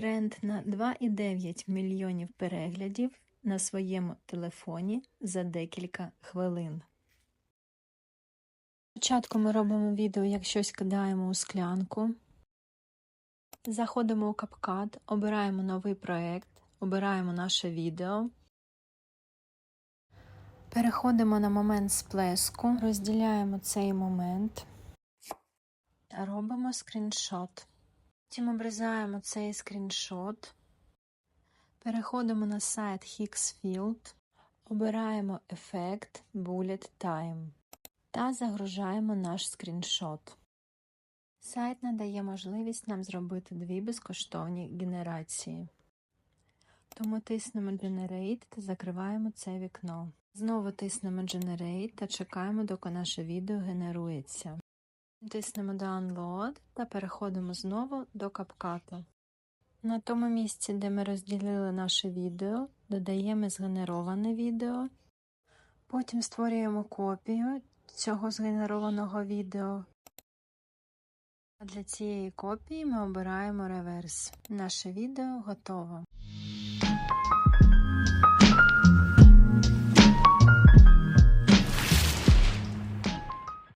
тренд на 2,9 мільйонів переглядів на своєму телефоні за декілька хвилин. Спочатку ми робимо відео, як щось кидаємо у склянку. Заходимо у CapCut, обираємо новий проект, обираємо наше відео. Переходимо на момент сплеску, розділяємо цей момент, робимо скріншот. Потім обрізаємо цей скріншот, переходимо на сайт Hixfield, обираємо ефект Bullet Time та загружаємо наш скріншот. Сайт надає можливість нам зробити дві безкоштовні генерації. Тому тиснемо Generate та закриваємо це вікно. Знову тиснемо Generate та чекаємо, доки наше відео генерується. Тиснемо Download та переходимо знову до CapCut. На тому місці, де ми розділили наше відео, додаємо згенероване відео. Потім створюємо копію цього згенерованого відео. А для цієї копії ми обираємо реверс. Наше відео готово.